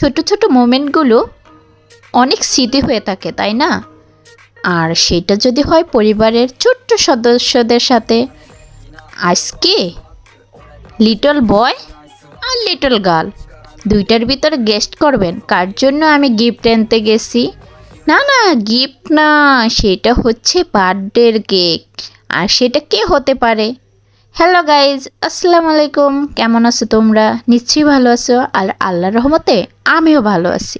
ছোট ছোট মোমেন্টগুলো অনেক স্মৃতি হয়ে থাকে, তাই না? আর সেটা যদি হয় পরিবারের ছোট্ট সদস্যদের সাথে। আজকে লিটল বয় আর লিটল গার্ল দুইটার ভিতরে গেস্ট করবেন। কার জন্য আমি গিফট আনতে গেছি? না না, গিফট না, সেটা হচ্ছে বার্থডের কেক। আর সেটা কে হতে পারে? হ্যালো গাইজ আসসালামু আলাইকুম কেমন আছো তোমরা? নিশ্চয়ই ভালো আছো, আর আল্লাহর রহমতে আমিও ভালো আছি।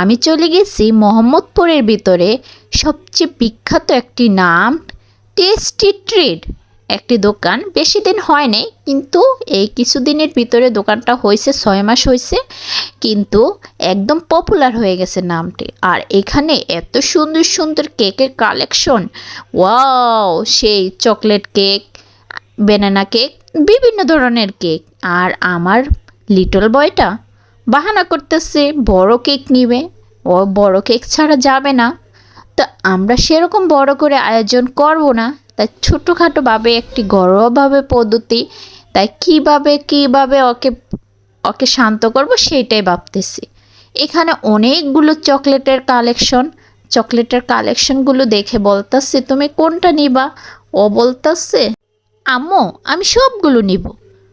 আমি চলে গেছি মোহাম্মদপুরের ভিতরে সবচেয়ে বিখ্যাত একটি নাম টেস্টি ট্রিট একটি দোকান। বেশি দিন হয়নি কিন্তু এই কিছুদিনের ভিতরে দোকানটা হয়েছে, ছয় মাস হয়েছে, কিন্তু একদম পপুলার হয়ে গেছে নামটি। আর এখানে এত সুন্দর সুন্দর কেকের কালেকশন ওয়াও সেই চকলেট কেক ব্যানানা কেক বিভিন্ন ধরনের কেক আর আমার লিটল বয়টা বাহানা করতেছে, বড় কেক নিবে, ও বড় কেক ছাড়া যাবে না। তো আমরা সেরকম বড় করে আয়োজন করব না। তাই ছোটোখাটোভাবে একটি ঘরোয়াভাবে পদ্ধতি তাই কীভাবে কীভাবে ওকে ওকে শান্ত করব সেইটাই ভাবতেছি। এখানে অনেকগুলো চকলেটের কালেকশন চকলেটের কালেকশনগুলো দেখে বলতেছে, তুমি কোনটা নিবা? ও বলতেছে আম্মু, আমি সবগুলো নিব।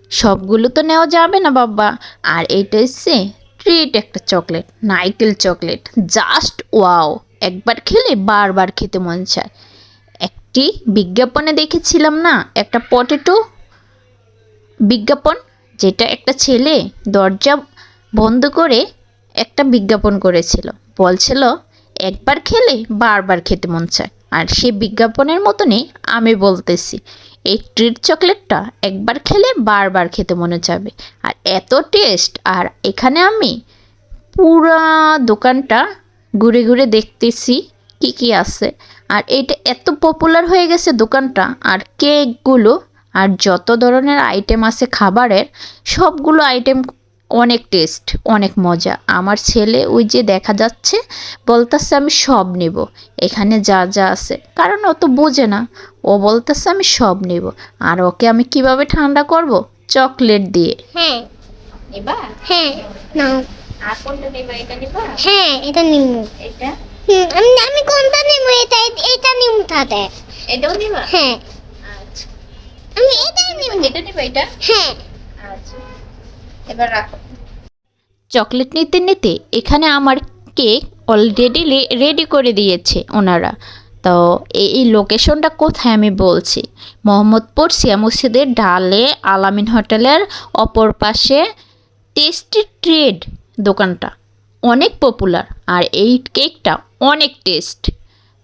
সবগুলো তো নেওয়া যাবে না বাবা। আর এইটা হচ্ছে ট্রিট একটা চকলেট নাইকেল চকলেট জাস্ট ওয়াও একবার খেলে বারবার খেতে মন চায়। একটি বিজ্ঞাপনে দেখেছিলাম না, একটা পটেটো বিজ্ঞাপন, যেটা একটা ছেলে দরজা বন্ধ করে একটা বিজ্ঞাপন করেছিল। বলছিল, একবার খেলে বারবার খেতে মন চায়। আর সে বিজ্ঞাপনের মতনই আমি বলতেছি। এই ট্রিট চকলেটটা একবার খেলে বারবার খেতে মনে যাবে আর এত টেস্ট, আর এখানে আমি পুরা দোকানটা ঘুরে ঘুরে দেখতেছি কি কি আছে। আর এটা এত পপুলার হয়ে গেছে দোকানটা, আর কেকগুলো আর যত ধরনের আইটেম আছে খাবারের, সবগুলো আইটেম অনেক টেস্ট অনেক মজা। আমার ছেলে ওই যে দেখা যাচ্ছে বলতেছে আমি সব নেব। এখানে যা যা আছে। কারণ ও তো বোঝে না। ও বলতেছে আমি সব নেব। আর ওকে আমি কীভাবে ঠান্ডা করব? চকলেট দিয়ে। হ্যাঁ। হ্যাঁ। নাও আর কোনটা নেবা? এটা নেবা? হ্যাঁ এটা নিমু। এটা? আমি আমি কোনটা এটা এটা নিমু তাতে। এটাও নেবা? হ্যাঁ। আচ্ছা। আমি এটাই নিমু। এটা নেবা? এটা? হ্যাঁ। আচ্ছা। এবার রাখো। চকলেট নিতে নিতে এখানে আমার কেক অলরেডি রেডি করে দিয়েছে ওনারা। তো এই লোকেশনটা কোথায় আমি বলছি? মোহাম্মদপুর সিয়া মসজিদের ডালে আলামিন হোটেলের অপর পাশে টেস্টি ট্রেড দোকানটা। অনেক পপুলার আর এই কেকটা অনেক টেস্ট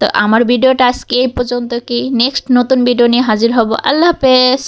তো আমার ভিডিওটা আজকে এই পর্যন্ত কি? নেক্সট নতুন ভিডিও নিয়ে হাজির হব। আল্লাহ হাফেজ।